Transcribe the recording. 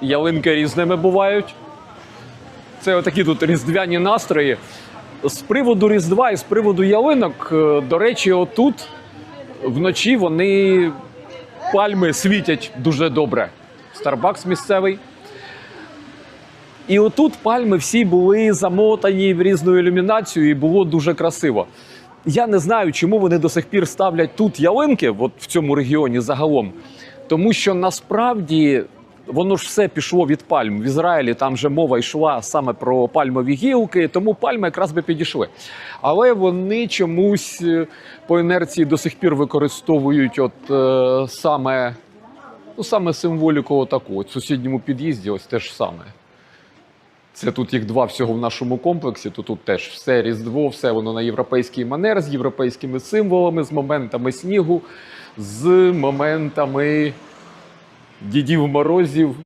ялинки різними бувають. Це отакі тут різдвяні настрої. З приводу Різдва і з приводу ялинок, е, до речі, отут вночі вони пальми світять дуже добре. Старбакс місцевий. І отут пальми всі були замотані в різну ілюмінацію, і було дуже красиво. Я не знаю, чому вони до сих пір ставлять тут ялинки, от в цьому регіоні загалом. Тому що насправді воно ж все пішло від пальм. В Ізраїлі там же мова йшла саме про пальмові гілки, тому пальми якраз би підійшли. Але вони чомусь е, по інерції до сих пір використовують от е, саме, ну, саме символіку таку. От в сусідньому під'їзді ось те ж саме. Це тут їх два всього в нашому комплексі. То тут теж все різдво, все воно на європейський манер з європейськими символами, з моментами снігу, з моментами дідів морозів.